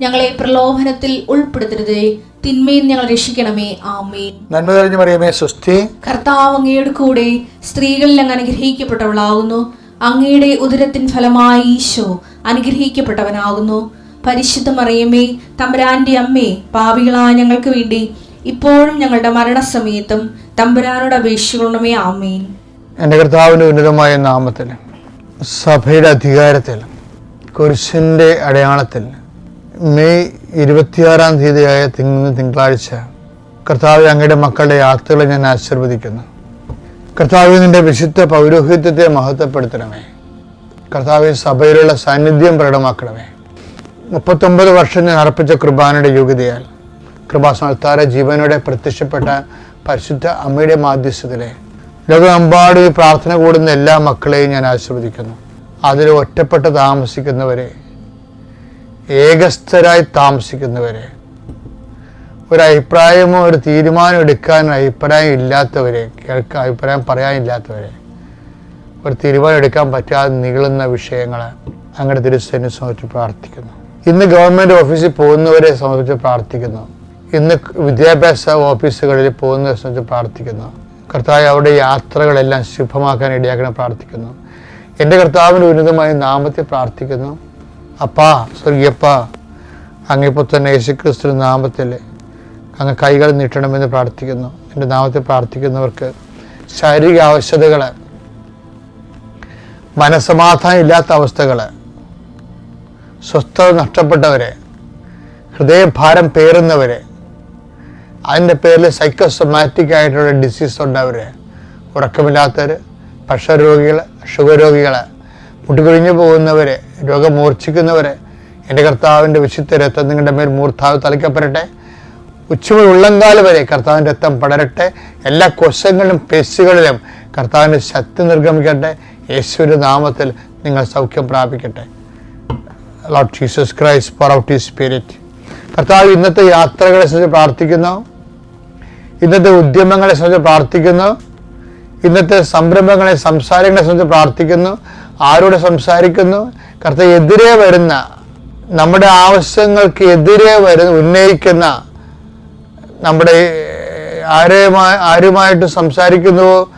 ഞങ്ങളെ പ്രലോഭനത്തിൽ ഉൾപ്പെടുത്തരുതേ. തിന്മയിൽ ഞങ്ങൾ രക്ഷിക്കണമേ. ആമേ നന്മ തെളിഞ്ഞു പറയുമേ സ്വസ്തി. കർത്താവ് അങ്ങയുടെ കൂടെ സ്ത്രീകളിൽ അങ്ങ് അനുഗ്രഹിക്കപ്പെട്ടവളാകുന്നു. അങ്ങയുടെ ഉദരത്തിൻ ഫലമായി ഈശോ അനുഗ്രഹിക്കപ്പെട്ടവനാകുന്നു. പരിശുദ്ധ മറിയമ്മേ തമ്പുരാന്റെ അമ്മേ പാവികളായ ഞങ്ങൾക്ക് വേണ്ടി ഇപ്പോഴും ഞങ്ങളുടെ മരണസമയത്തും തമ്പുരാനോട് അപേക്ഷിക്കണമേ. ആമേൻ. എന്റെ കർത്താവിന്റെ ഉന്നതമായ നാമത്തിൽ സഭയുടെ അധികാരത്തിൽ കുരിശിന്റെ അടയാളത്തിൽ മെയ് ഇരുപത്തിയാറാം തീയതിയായ തിങ് തിങ്കളാഴ്ച കർത്താവ് അങ്ങയുടെ മക്കളുടെ യാത്രകളെ ഞാൻ ആശീർവദിക്കുന്നു. കർത്താവ് നിന്റെ വിശുദ്ധ പൗരോഹിത്യത്തെ മഹത്വപ്പെടുത്തണമേ. കർത്താവ് സഭയിലുള്ള സാന്നിധ്യം പ്രകടമാക്കണമേ. മുപ്പത്തൊമ്പത് വർഷം ഞാൻ അർപ്പിച്ച കുർബാനയുടെ യോഗ്യതയാൽ കൃപാസമർത്താര ജീവനോടെ പ്രത്യക്ഷപ്പെട്ട പരിശുദ്ധ അമ്മയുടെ മാധ്യസ്ഥത്തിലെ ലോകമെമ്പാടും പ്രാർത്ഥന കൂടുന്ന എല്ലാ മക്കളെയും ഞാൻ ആശീർവദിക്കുന്നു. അതിൽ ഒറ്റപ്പെട്ട് താമസിക്കുന്നവരെ ഏകസ്ഥരായി താമസിക്കുന്നവരെ. ഒരു അഭിപ്രായമോ ഒരു തീരുമാനം എടുക്കാൻ അഭിപ്രായം ഇല്ലാത്തവരെ കേൾക്കാൻ അഭിപ്രായം പറയാനില്ലാത്തവരെ ഒരു തീരുമാനം എടുക്കാൻ പറ്റാതെ നീളുന്ന വിഷയങ്ങൾ അങ്ങനെ തിരുസേനെ സംബന്ധിച്ച് പ്രാർത്ഥിക്കുന്നു. ഇന്ന് ഗവൺമെന്റ് ഓഫീസിൽ പോകുന്നവരെ സംബന്ധിച്ച് പ്രാർത്ഥിക്കുന്നു. ഇന്ന് വിദ്യാഭ്യാസ ഓഫീസുകളിൽ പോകുന്നവരെ സംബന്ധിച്ച് പ്രാർത്ഥിക്കുന്നു. കർത്താവ് അവിടെ യാത്രകളെല്ലാം ശുഭമാക്കാൻ ഇടയാക്കണം പ്രാർത്ഥിക്കുന്നു. എന്റെ കർത്താവിന്റെ ഉന്നതമായ നാമത്തെ പ്രാർത്ഥിക്കുന്നു. അപ്പാ സ്വർഗീയപ്പാ അങ്ങിപ്പോൾ തന്നെ യേശുക്രിസ്തു നാമത്തിൽ അങ്ങ് കൈകൾ നീട്ടണമെന്ന് പ്രാർത്ഥിക്കുന്നു. എന്റെ നാമത്തിൽ പ്രാർത്ഥിക്കുന്നവർക്ക് ശാരീരിക ആവശ്യതകൾ മനസ്സമാധാനം ഇല്ലാത്ത അവസ്ഥകൾ സ്വസ്ഥത നഷ്ടപ്പെട്ടവരെ ഹൃദയഭാരം പേറുന്നവരെ അതിന്റെ പേരിൽ സൈക്കോസൊമാറ്റിക് ആയിട്ടുള്ള ഡിസീസ് ഉണ്ടവർ ഉറക്കമില്ലാത്തവർ പ്രഷർ രോഗികൾ ഷുഗർ രോഗികൾ മുട്ടുകൊഴിഞ്ഞു പോകുന്നവരെ രോഗം മൂർച്ഛിക്കുന്നവരെ എന്റെ കർത്താവിന്റെ വിശുദ്ധ രക്തം നിങ്ങളുടെ മേൽ മൂർത്താവ് തളിക്കപ്പെടട്ടെ. ഉച്ചമുതൽ ഉള്ളങ്കാൽ വരെ കർത്താവിന്റെ രക്തം പടരട്ടെ. എല്ലാ കൊശങ്ങളിലും പെശുകളിലും കർത്താവിന്റെ ശക്തി നിർഗമിക്കട്ടെ. യേശുവിന്റെ നാമത്തിൽ നിങ്ങൾ സൗഖ്യം പ്രാപിക്കട്ടെ. Lord Jesus Christ pour out ഈ സ്പിരിറ്റ് കർത്താവ് ഇന്നത്തെ യാത്രകളെ സംബന്ധിച്ച് പ്രാർത്ഥിക്കുന്നു. ഇന്നത്തെ ഉദ്യമങ്ങളെ സംബന്ധിച്ച് പ്രാർത്ഥിക്കുന്നു. ഇന്നത്തെ സംരംഭങ്ങളെ സംസാരങ്ങളെ സംബന്ധിച്ച് പ്രാർത്ഥിക്കുന്നു. ആരോട് സംസാരിക്കുന്നു? കർത്താവ് എതിരെ വരുന്ന നമ്മുടെ ആവശ്യങ്ങൾക്ക് എതിരെ വരുന്ന ഉന്നയിക്കുന്ന നമ്മുടെ ആരുമായി ആരുമായിട്ട് സംസാരിക്കുന്നുവോ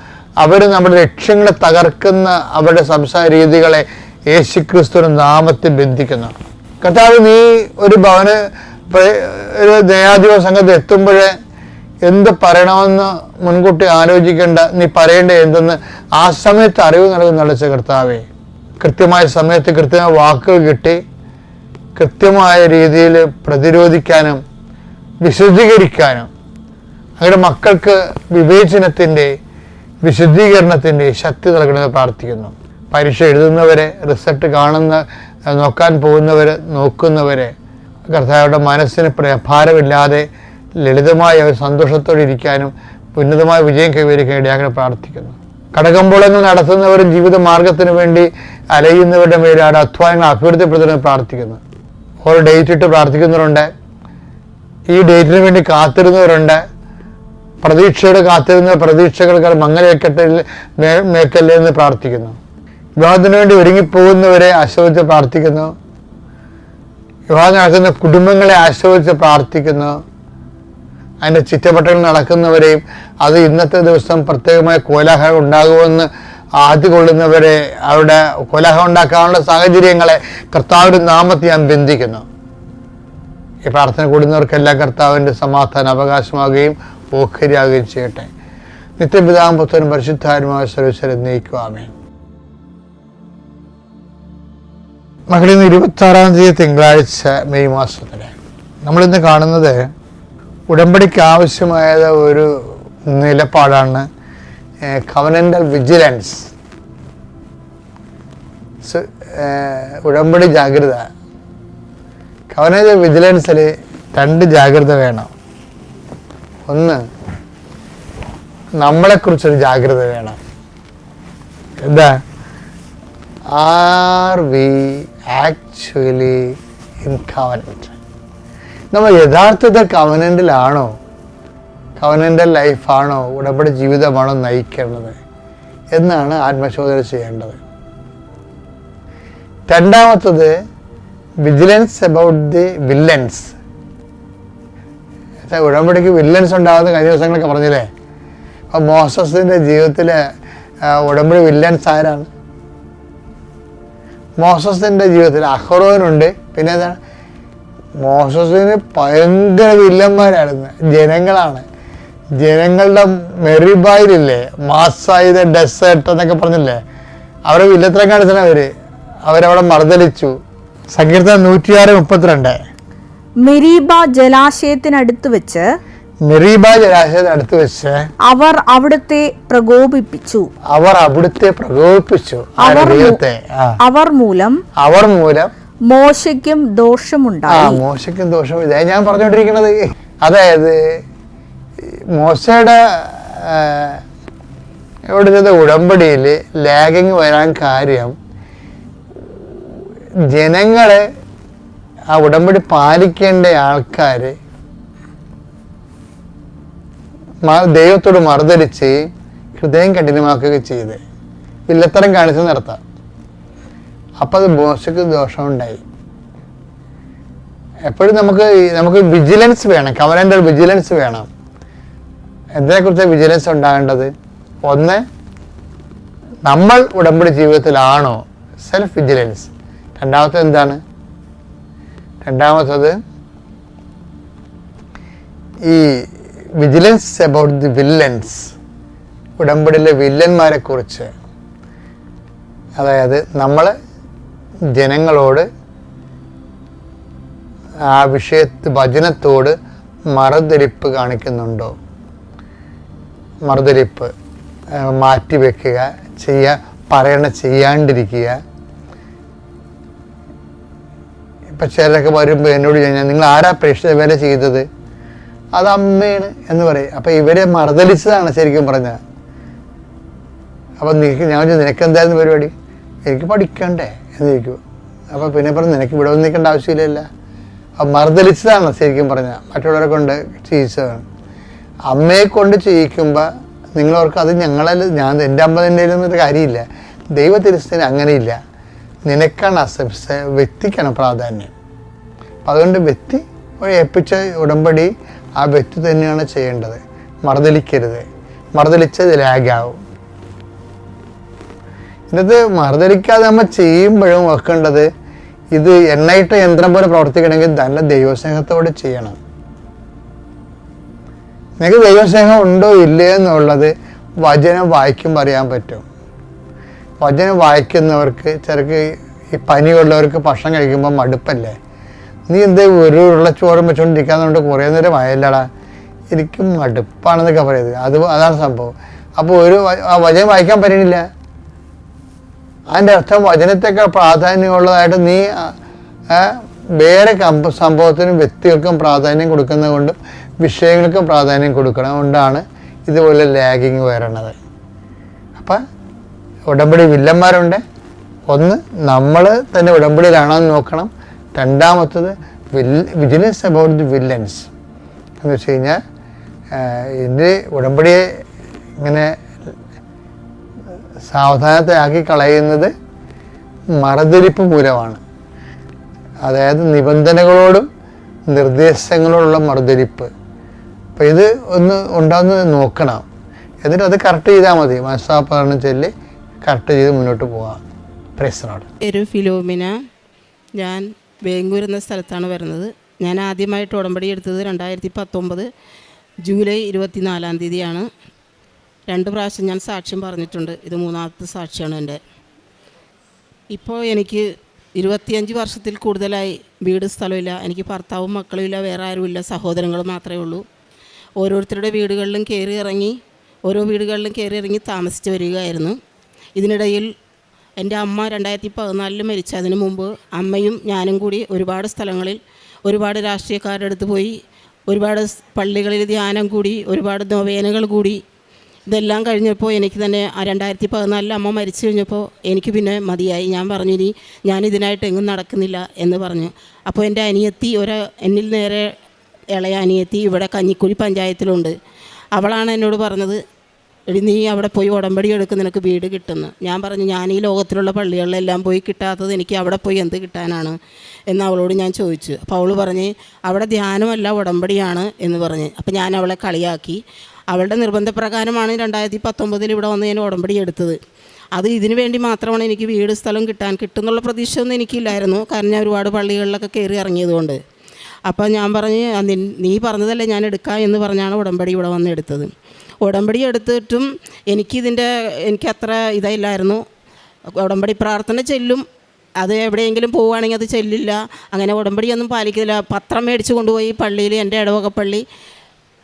അവർ നമ്മുടെ ലക്ഷ്യങ്ങളെ തകർക്കുന്ന അവരുടെ സംസാര രീതികളെ യേശുക്രിസ്തുവിന്റെ നാമത്തിൽ ബന്ധിക്കുന്നു. കർത്താവ് നീ ഒരു ഭവന ഒരു ദയാധിപ സംഘത്തിൽ എത്തുമ്പോഴേ എന്ത് പറയണമെന്ന് മുൻകൂട്ടി ആലോചിക്കേണ്ട നീ പറയേണ്ട എന്തെന്ന് ആ സമയത്ത് അറിവ് നൽകുന്നുള്ള കർത്താവേ കൃത്യമായ സമയത്ത് കൃത്യമായ വാക്കുകൾ കിട്ടി കൃത്യമായ രീതിയിൽ പ്രതിരോധിക്കാനും വിശദീകരിക്കാനും അങ്ങനെ മക്കൾക്ക് വിവേചനത്തിന്റെ വിശുദ്ധീകരണത്തിന്റെ ശക്തി നൽകണമെന്ന് പ്രാർത്ഥിക്കുന്നു. പരീക്ഷ എഴുതുന്നവരെ റിസൾട്ട് കാണുന്ന നോക്കാൻ പോകുന്നവരെ നോക്കുന്നവരെ കർത്താവരുടെ മനസ്സിന് പ്രഭാരമില്ലാതെ ലളിതമായി ഒരു സന്തോഷത്തോടെ ഇരിക്കാനും ഉന്നതമായ വിജയം കൈവരിക്കാൻ ഇടയാക്കാൻ പ്രാർത്ഥിക്കുന്നു. കടകമ്പോളങ്ങൾ നടത്തുന്നവരും ജീവിത മാർഗത്തിന് വേണ്ടി അലയുന്നവരുടെ മേലാണ് അധ്വാനങ്ങൾ അഭിവൃദ്ധിപ്പെടുത്തുന്നത് പ്രാർത്ഥിക്കുന്നു. ഓരോ ഡേറ്റ് ഇട്ട് പ്രാർത്ഥിക്കുന്നവരുണ്ട്. ഈ ഡേറ്റിന് വേണ്ടി കാത്തിരുന്നവരുണ്ട്. പ്രതീക്ഷയുടെ കാത്തിരുന്ന പ്രതീക്ഷകൾക്ക് മങ്ങലേക്കട്ടെ മേക്കല്ലേ എന്ന് പ്രാർത്ഥിക്കുന്നു. വിവാഹത്തിന് വേണ്ടി ഒരുങ്ങിപ്പോകുന്നവരെ ആശ്രയിച്ച് പ്രാർത്ഥിക്കുന്നു. വിവാഹം നടക്കുന്ന കുടുംബങ്ങളെ ആശ്രയിച്ച് പ്രാർത്ഥിക്കുന്നു. അതിന്റെ ചുറ്റപ്പട്ടകൾ നടക്കുന്നവരെയും അത് ഇന്നത്തെ ദിവസം പ്രത്യേകമായ കോലാഹലം ഉണ്ടാകുമെന്ന് ആദ്യ കൊള്ളുന്നവരെ അവരുടെ കോലാഹലം ഉണ്ടാക്കാനുള്ള സാഹചര്യങ്ങളെ കർത്താവിന്റെ നാമത്തെ ഞാൻ ബന്ധിക്കുന്നു. ഈ പ്രാർത്ഥന കൂടുന്നവർക്കെല്ലാം കർത്താവിന്റെ സമാധാന അവകാശമാകുകയും ഓഹരിയാകുകയും ചെയ്യട്ടെ. നിത്യപിതാവും പുത്രനും പരിശുദ്ധാരുമായ സർവീശ്വരൻ നയിക്കുവാമേ മകളിൽ നിന്ന് ഇരുപത്തി ആറാം തീയതി തിങ്കളാഴ്ച മെയ് മാസത്തിലെ നമ്മളിന്ന് കാണുന്നത് ഉടമ്പടിക്ക് ആവശ്യമായ ഒരു നിലപാടാണ് കവനന്റൽ വിജിലൻസ് ഉടമ്പടി ജാഗ്രത. കവനന്റൽ വിജിലൻസിൽ രണ്ട് ജാഗ്രത വേണം. ഒന്ന് നമ്മളെക്കുറിച്ചൊരു ജാഗ്രത വേണം. എന്താ? Are we actually in covenant നമ്മൾ യഥാർത്ഥത്തെ കവനന്റിലാണോ കവനന്റെ ലൈഫാണോ? ഉടമ്പടി ജീവിതമാണോ നയിക്കേണ്ടത്? എന്നാണ് ആത്മശോധന ചെയ്യേണ്ടത്. രണ്ടാമത്തത് വിജിലൻസ് അബൌട്ട് ദി വില്ലൻസ് ഉടമ്പടിക്ക് വില്ലൻസ് ഉണ്ടാകുന്ന കഴിഞ്ഞ ദിവസങ്ങളൊക്കെ പറഞ്ഞില്ലേ? അപ്പം മോസസിന്റെ ജീവിതത്തിൽ ഉടമ്പടി വില്ലൻസ് ആരാണ്? മോസസിന്റെ ജീവിതത്തിൽ അഹ്റോനുണ്ട്. പിന്നെ എന്താണ്? മോസസിന് ഭയങ്കര വില്ലന്മാരായിരുന്നു. ജനങ്ങളാണ്. ജനങ്ങളുടെ മെറിബായിലില്ലേ മാസായി ദ ഡെസേർട്ട് എന്നൊക്കെ പറഞ്ഞില്ലേ അവരെ വില്ലത്തരം കാണിച്ചാണ് അവർ. അവരവിടെ മർദ്ദലിച്ചു. സങ്കീർത്തനം നൂറ്റിയാറ് മുപ്പത്തിരണ്ട്. മെരീബ ജലാശയത്തിനടുത്ത് വെച്ച് മെറീബ ജലാശയത്തിന് അടുത്ത് വെച്ച് അവർ അവിടുത്തെ പ്രകോപിപ്പിച്ചു. അവർ അവിടുത്തെ പ്രകോപിപ്പിച്ചു. അവർ മൂലം അവർ മൂലം മോശയ്ക്കും ദോഷമുണ്ടായി. മോശയ്ക്കും ദോഷം ഇതേ ഞാൻ പറഞ്ഞുകൊണ്ടിരിക്കുന്നത് അതായത് മോശയുടെ ഇവിടുത്തെ ഉടമ്പടിയിൽ ലാഗിങ് വരാൻ കാര്യം ജനങ്ങളെ ആ ഉടമ്പടി പാലിക്കേണ്ട ആൾക്കാർ ദൈവത്തോട് മറുതരിച്ച് ഹൃദയം കഠിനമാക്കുകയും ചെയ്ത്. വില്ലത്തരം കാണിച്ച് നടത്താം. അപ്പം അത് ദോഷം ദോഷമുണ്ടായി. എപ്പോഴും നമുക്ക് നമുക്ക് വിജിലൻസ് വേണം കവനന്റെ വിജിലൻസ് വേണം. എന്തിനെക്കുറിച്ച് വിജിലൻസ് ഉണ്ടാകേണ്ടത്? ഒന്ന് നമ്മൾ ഉടമ്പടി ജീവിതത്തിലാണോ? സെൽഫ് വിജിലൻസ് രണ്ടാമത്തത് എന്താണ്? രണ്ടാമത്തത് ഈ വിജിലൻസ് അബൌട്ട് ദി വില്ലൻസ് ഉടമ്പടിയിലെ വില്ലന്മാരെ കുറിച്ച് അതായത് നമ്മൾ ജനങ്ങളോട് ആ വിഷയത്ത് വചനത്തോട് മറുതിരിപ്പ് കാണിക്കുന്നുണ്ടോ? മറുതിരിപ്പ് മാറ്റിവെക്കുക ചെയ്യുക പറയണ ചെയ്യാണ്ടിരിക്കുക. ഇപ്പം ചിലരൊക്കെ വരുമ്പോൾ എന്നോട് ചോദിച്ചാൽ നിങ്ങൾ ആരാ പ്രേക്ഷിത വേല ചെയ്തത്? അത് അമ്മയാണ് എന്ന് പറയും. അപ്പം ഇവരെ മറുതലിച്ചതാണ് ശരിക്കും പറഞ്ഞാൽ അപ്പം നിനക്ക് ഞാൻ നിനക്ക് എന്തായിരുന്നു പരിപാടി? എനിക്ക് പഠിക്കണ്ടേ. എന്ന് ചോദിക്കും. അപ്പം പിന്നെ പറഞ്ഞു നിനക്ക് ഇവിടെ നിൽക്കേണ്ട ആവശ്യമില്ലല്ല. അപ്പം മറുതലിച്ചതാണ് ശരിക്കും പറഞ്ഞാൽ മറ്റുള്ളവരെ കൊണ്ട് ചെയ്യിച്ചതാണ് അമ്മയെ കൊണ്ട് ചെയ്യിക്കുമ്പോൾ നിങ്ങളവർക്ക് അത് ഞങ്ങളല്ല ഞാൻ എന്റെ അമ്മ തന്നെ ഒരു കാര്യമില്ല. ദൈവത്തിരിസ്ഥന് അങ്ങനെയില്ല. നിനക്കാണ് അസെപ്സ് വ്യക്തിക്കാണ് പ്രാധാന്യം. അപ്പം അതുകൊണ്ട് വ്യക്തി ഏൽപ്പിച്ച ഉടമ്പടി ആ വ്യക്തി തന്നെയാണ് ചെയ്യേണ്ടത്. മറുതലിക്കരുത് മറുതലിച്ചത് ലാഗാവും എന്നിട്ട് മറുതലിക്കാതെ നമ്മൾ ചെയ്യുമ്പോഴും വെക്കേണ്ടത് ഇത് എണ്ണയിട്ട യന്ത്രം പോലെ പ്രവർത്തിക്കണമെങ്കിൽ നല്ല ദൈവസ്നേഹത്തോടെ ചെയ്യണം. നിങ്ങൾക്ക് ദൈവസ്നേഹം ഉണ്ടോ ഇല്ലേ എന്നുള്ളത് വചനം വായിക്കുമ്പോൾ അറിയാൻ പറ്റും. വചനം വായിക്കുന്നവർക്ക് ചിലർക്ക് ഈ പനിയുള്ളവർക്ക് ഭക്ഷണം കഴിക്കുമ്പോൾ മടുപ്പല്ലേ? നീ എന്ത് ഒരു ഉരുളച്ചോറും വെച്ചുകൊണ്ടിരിക്കാന്നുകൊണ്ട് കുറേ നേരം ആയല്ലടാ. എനിക്ക് മടുപ്പാണെന്നൊക്കെ പറയുന്നത് അത് അതാണ് സംഭവം. അപ്പോൾ ഒരു വചനം വായിക്കാൻ പറ്റണില്ല. അതിന്റെ അർത്ഥം വചനത്തെക്കാൾ പ്രാധാന്യമുള്ളതായിട്ട് നീ വേറെ സംഭവത്തിനും വ്യക്തികൾക്കും പ്രാധാന്യം കൊടുക്കുന്നത് കൊണ്ടും വിഷയങ്ങൾക്കും പ്രാധാന്യം കൊടുക്കണം കൊണ്ടാണ് ഇതുപോലെ ലാഗിങ് വരണത്. അപ്പം ഉടമ്പടി വില്ലന്മാരുണ്ട്. ഒന്ന് നമ്മൾ തന്നെ ഉടമ്പടിയിലാണോ എന്ന് നോക്കണം. രണ്ടാമത്തത് will vigilance about the villains എന്ന് വെച്ച് കഴിഞ്ഞാൽ ഇതിന്റെ ഉടമ്പടിയെ ഇങ്ങനെ സാവധാനത്തെ ആക്കി കളയുന്നത് മറതിരിപ്പ് മൂലമാണ്. അതായത് നിബന്ധനകളോടും നിർദ്ദേശങ്ങളോടുള്ള മറുതിരിപ്പ്. അപ്പം ഇത് ഒന്ന് ഉണ്ടാകുന്നത് നോക്കണം. എന്നിട്ട് അത് കറക്റ്റ് ചെയ്താൽ മതി. മനസ്സാപ്പകരണം ചൊല്ലി കറക്റ്റ് ചെയ്ത് മുന്നോട്ട് പോകാം പ്രശ്നമാണ് ഒരു ഫിലോമിന. ഞാൻ വേങ്ങൂർ എന്ന സ്ഥലത്താണ് വരുന്നത്. ഞാൻ ആദ്യമായിട്ട് ഉടമ്പടി എടുത്തത് രണ്ടായിരത്തി പത്തൊമ്പത് ജൂലൈ ഇരുപത്തിനാലാം തീയതിയാണ്. രണ്ട് പ്രാവശ്യം ഞാൻ സാക്ഷ്യം പറഞ്ഞിട്ടുണ്ട്. ഇത് മൂന്നാമത്തെ സാക്ഷിയാണ് എന്റെ. ഇപ്പോൾ എനിക്ക് ഇരുപത്തിയഞ്ച് വർഷത്തിൽ കൂടുതലായി വീട് സ്ഥലമില്ല. എനിക്ക് ഭർത്താവും മക്കളും ഇല്ല വേറെ ആരുമില്ല. സഹോദരങ്ങൾ മാത്രമേ ഉള്ളൂ. ഓരോരുത്തരുടെ വീടുകളിലും കയറി ഇറങ്ങി ഓരോ വീടുകളിലും കയറി ഇറങ്ങി താമസിച്ച് വരികയായിരുന്നു. ഇതിനിടയിൽ എന്റെ അമ്മ രണ്ടായിരത്തി പതിനാലിൽ മരിച്ച അതിന് മുമ്പ് അമ്മയും ഞാനും കൂടി ഒരുപാട് സ്ഥലങ്ങളിൽ ഒരുപാട് രാഷ്ട്രീയക്കാരുടെ അടുത്ത് പോയി ഒരുപാട് പള്ളികളിൽ ധ്യാനം കൂടി ഒരുപാട് നൊവേനകൾ കൂടി ഇതെല്ലാം കഴിഞ്ഞപ്പോൾ എനിക്ക് തന്നെ ആ രണ്ടായിരത്തി പതിനാലിൽ അമ്മ മരിച്ചു കഴിഞ്ഞപ്പോൾ എനിക്ക് പിന്നെ മതിയായി. ഞാൻ പറഞ്ഞു ഇനി ഞാൻ ഇതിനായിട്ട് എങ്ങും നടക്കുന്നില്ല എന്ന് പറഞ്ഞു. അപ്പോൾ എന്റെ അനിയത്തി ഒരു എന്നിൽ നേരെ ഇളയ അനിയത്തി ഇവിടെ കഞ്ഞിക്കുഴി പഞ്ചായത്തിലുണ്ട്. അവളാണ് എന്നോട് പറഞ്ഞത് എടി നീ അവിടെ പോയി ഉടമ്പടി എടുക്കും നിനക്ക് വീട് കിട്ടുന്നു. ഞാൻ പറഞ്ഞു ഞാൻ ഈ ലോകത്തിലുള്ള പള്ളികളിലെല്ലാം പോയി കിട്ടാത്തത് എനിക്ക് അവിടെ പോയി എന്ത് കിട്ടാനാണ്? എന്ന് അവളോട് ഞാൻ ചോദിച്ചു. അപ്പോൾ അവൾ പറഞ്ഞ് അവിടെ ധ്യാനമല്ല ഉടമ്പടിയാണ് എന്ന് പറഞ്ഞ്. അപ്പോൾ ഞാൻ അവളെ കളിയാക്കി. അവളുടെ നിർബന്ധപ്രകാരമാണ് രണ്ടായിരത്തി പത്തൊമ്പതിൽ ഇവിടെ വന്ന് ഞാൻ ഉടമ്പടി എടുത്തത്. അത് ഇതിനു വേണ്ടി മാത്രമാണ് എനിക്ക് വീട് സ്ഥലം കിട്ടാൻ കിട്ടുന്നുള്ള പ്രതീക്ഷയൊന്നും എനിക്കില്ലായിരുന്നു. കാരണം ഞാൻ ഒരുപാട് പള്ളികളിലൊക്കെ കയറി ഇറങ്ങിയതുകൊണ്ട്. അപ്പോൾ ഞാൻ പറഞ്ഞ് നീ പറഞ്ഞതല്ലേ ഞാൻ എടുക്കാം എന്ന് പറഞ്ഞാണ് ഉടമ്പടി ഇവിടെ വന്ന് എടുത്തത്. ഉടമ്പടി എടുത്തിട്ടും എനിക്കിതിന്റെ എനിക്ക് അത്ര ഇതായില്ലായിരുന്നു ഉടമ്പടി പ്രാർത്ഥന ചെല്ലും. അത് എവിടെയെങ്കിലും പോവുകയാണെങ്കിൽ അത് ചെല്ലില്ല. അങ്ങനെ ഉടമ്പടിയൊന്നും പാലിക്കില്ല പത്രം മേടിച്ച് കൊണ്ടുപോയി പള്ളിയിൽ എന്റെ ഇടവക പള്ളി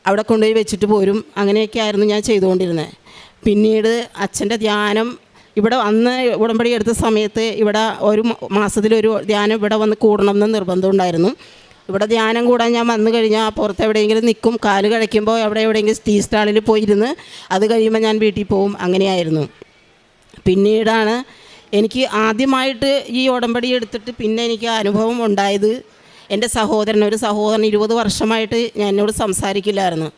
അവിടെ കൊണ്ടുപോയി വെച്ചിട്ട് പോരും. അങ്ങനെയൊക്കെ ആയിരുന്നു ഞാൻ ചെയ്തുകൊണ്ടിരുന്നത്. പിന്നീട് അച്ഛന്റെ ധ്യാനം ഇവിടെ അന്ന് ഉടമ്പടി എടുത്ത സമയത്ത് ഇവിടെ ഒരു മാസത്തിലൊരു ധ്യാനം ഇവിടെ വന്ന് കൂടണം എന്ന് നിർബന്ധമുണ്ടായിരുന്നു ഇവിടെ ധ്യാനം കൂടാൻ ഞാൻ വന്നു കഴിഞ്ഞാൽ പുറത്ത് എവിടെയെങ്കിലും നിൽക്കും. കാൽ കഴിക്കുമ്പോൾ അവിടെ എവിടെയെങ്കിലും ടീ സ്റ്റാളിൽ പോയിരുന്ന് അത് കഴിയുമ്പോൾ ഞാൻ വീട്ടിൽ പോവും അങ്ങനെയായിരുന്നു. പിന്നീടാണ് എനിക്ക് ആദ്യമായിട്ട് ഈ ഉടമ്പടി എടുത്തിട്ട് പിന്നെ എനിക്ക് അനുഭവം ഉണ്ടായത് എന്റെ സഹോദരൻ ഒരു സഹോദരൻ ഇരുപത് വർഷമായിട്ട് ഞാൻ എന്നോട് സംസാരിക്കില്ലായിരുന്നു.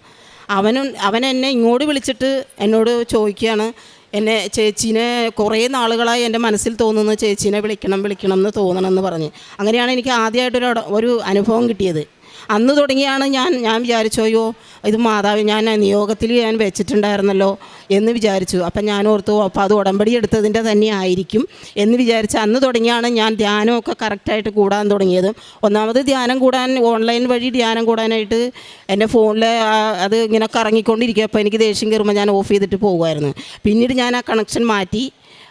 അവനും അവൻ എന്നെ ഇങ്ങോട്ട് വിളിച്ചിട്ട് എന്നോട് ചോദിക്കുകയാണ് എന്നെ ചേച്ചീനെ കുറേ നാളുകളായി എന്റെ മനസ്സിൽ തോന്നുന്നു ചേച്ചീനെ വിളിക്കണം വിളിക്കണം എന്ന് തോന്നണം എന്ന് പറഞ്ഞ്. അങ്ങനെയാണ് എനിക്ക് ആദ്യമായിട്ടൊരു ഒരു അനുഭവം കിട്ടിയത്. അന്ന് തുടങ്ങിയാണ് ഞാൻ ഞാൻ വിചാരിച്ചു അയ്യോ ഇത് മാതാവ് ഞാൻ നിയോഗത്തിൽ ഞാൻ വെച്ചിട്ടുണ്ടായിരുന്നല്ലോ എന്ന് വിചാരിച്ചു. അപ്പം ഞാൻ ഓർത്തു അപ്പോൾ അത് ഉടമ്പടി എടുത്തതിന്റെ തന്നെ ആയിരിക്കും എന്ന് വിചാരിച്ച് അന്ന് തുടങ്ങിയാണ് ഞാൻ ധ്യാനമൊക്കെ കറക്റ്റായിട്ട് കൂടാൻ തുടങ്ങിയത്. ഒന്നാമത് ധ്യാനം കൂടാൻ ഓൺലൈൻ വഴി ധ്യാനം കൂടാനായിട്ട് എന്റെ ഫോണിലെ അത് ഇങ്ങനെ കറങ്ങിക്കൊണ്ടിരിക്കുക അപ്പോൾ എനിക്ക് ദേഷ്യം കയറുമ്പോൾ ഞാൻ ഓഫ് ചെയ്തിട്ട് പോകുമായിരുന്നു പിന്നീട് ഞാൻ ആ കണക്ഷൻ മാറ്റി.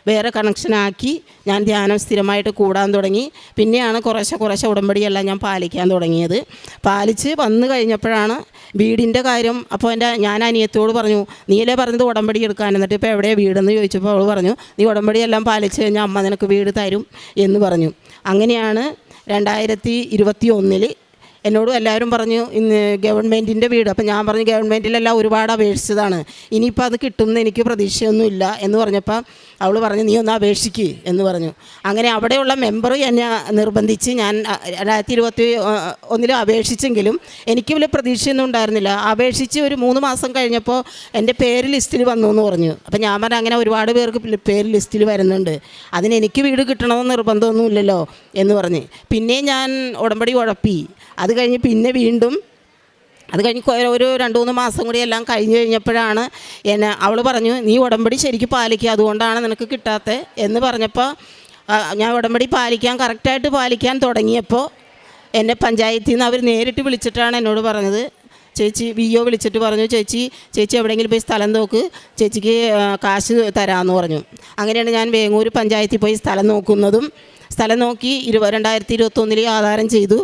വേറെ കണക്ഷനാക്കി ഞാൻ ധ്യാനം സ്ഥിരമായിട്ട് കൂടാൻ തുടങ്ങി. പിന്നെയാണ് കുറേശ്ശെ കുറേശ്ശെ ഉടമ്പടിയെല്ലാം ഞാൻ പാലിക്കാൻ തുടങ്ങിയത്. പാലിച്ച് വന്നു കഴിഞ്ഞപ്പോഴാണ് വീടിന്റെ കാര്യം അപ്പോൾ എന്റെ ഞാൻ അനിയത്തോട് പറഞ്ഞു നീലേ പറഞ്ഞത് ഉടമ്പടി എടുക്കാൻ? എന്നിട്ട് ഇപ്പോൾ എവിടെയാണ് വീടെന്ന് ചോദിച്ചപ്പോൾ അവൾ പറഞ്ഞു നീ ഉടമ്പടിയെല്ലാം പാലിച്ച് കഴിഞ്ഞാൽ അമ്മ നിനക്ക് വീട് തരും എന്ന് പറഞ്ഞു. അങ്ങനെയാണ് രണ്ടായിരത്തി ഇരുപത്തി ഒന്നിൽ എന്നോടും എല്ലാവരും പറഞ്ഞു ഇന്ന് ഗവൺമെന്റിന്റെ വീട്. അപ്പം ഞാൻ പറഞ്ഞു ഗവൺമെന്റിലെല്ലാം ഒരുപാട് അപേക്ഷിച്ചതാണ്. ഇനിയിപ്പോൾ അത് കിട്ടുമെന്ന് എനിക്ക് പ്രതീക്ഷയൊന്നുമില്ല. എന്ന് പറഞ്ഞപ്പോൾ അവൾ പറഞ്ഞു നീ ഒന്ന് അപേക്ഷിക്ക്. എന്ന് പറഞ്ഞു. അങ്ങനെ അവിടെയുള്ള മെമ്പർ എന്നെ നിർബന്ധിച്ച് ഞാൻ രണ്ടായിരത്തി ഇരുപത്തി ഒന്നിൽ അപേക്ഷിച്ചെങ്കിലും എനിക്ക് വലിയ പ്രതീക്ഷയൊന്നും ഉണ്ടായിരുന്നില്ല. അപേക്ഷിച്ച് ഒരു മൂന്ന് മാസം കഴിഞ്ഞപ്പോൾ എന്റെ പേര് ലിസ്റ്റിൽ വന്നു എന്ന് പറഞ്ഞു. അപ്പം ഞാൻ പറഞ്ഞു അങ്ങനെ ഒരുപാട് പേർക്ക് പേര് ലിസ്റ്റിൽ വരുന്നുണ്ട്. അതിന് എനിക്ക് വീട് കിട്ടണമെന്ന് നിർബന്ധമൊന്നുമില്ലല്ലോ. എന്ന് പറഞ്ഞ്. പിന്നെ ഞാൻ ഉടമ്പടി ഉഴപ്പി. അത് കഴിഞ്ഞ് പിന്നെ വീണ്ടും അത് കഴിഞ്ഞ് ഒരു രണ്ട് മൂന്ന് മാസം കൂടി എല്ലാം കഴിഞ്ഞ് കഴിഞ്ഞപ്പോഴാണ് എന്നെ അവൾ പറഞ്ഞു നീ ഉടമ്പടി ശരിക്കും പാലിക്കുക അതുകൊണ്ടാണ് നിനക്ക് കിട്ടാത്തത് എന്ന് പറഞ്ഞപ്പോൾ ഞാൻ ഉടമ്പടി പാലിക്കാൻ കറക്റ്റായിട്ട് പാലിക്കാൻ തുടങ്ങിയപ്പോൾ എന്നെ പഞ്ചായത്തിൽ നിന്ന് അവർ നേരിട്ട് വിളിച്ചിട്ടാണ് എന്നോട് പറഞ്ഞത്. ചേച്ചി വി ഒ വിളിച്ചിട്ട് പറഞ്ഞു ചേച്ചി ചേച്ചി എവിടെയെങ്കിലും പോയി സ്ഥലം നോക്ക് ചേച്ചിക്ക് കാശ് തരാമെന്ന് പറഞ്ഞു. അങ്ങനെയാണ് ഞാൻ വേങ്ങൂർ പഞ്ചായത്തിൽ പോയി സ്ഥലം നോക്കുന്നതും സ്ഥലം നോക്കി ഇരുപ രണ്ടായിരത്തി ഇരുപത്തൊന്നിൽ ആധാരം ചെയ്തു.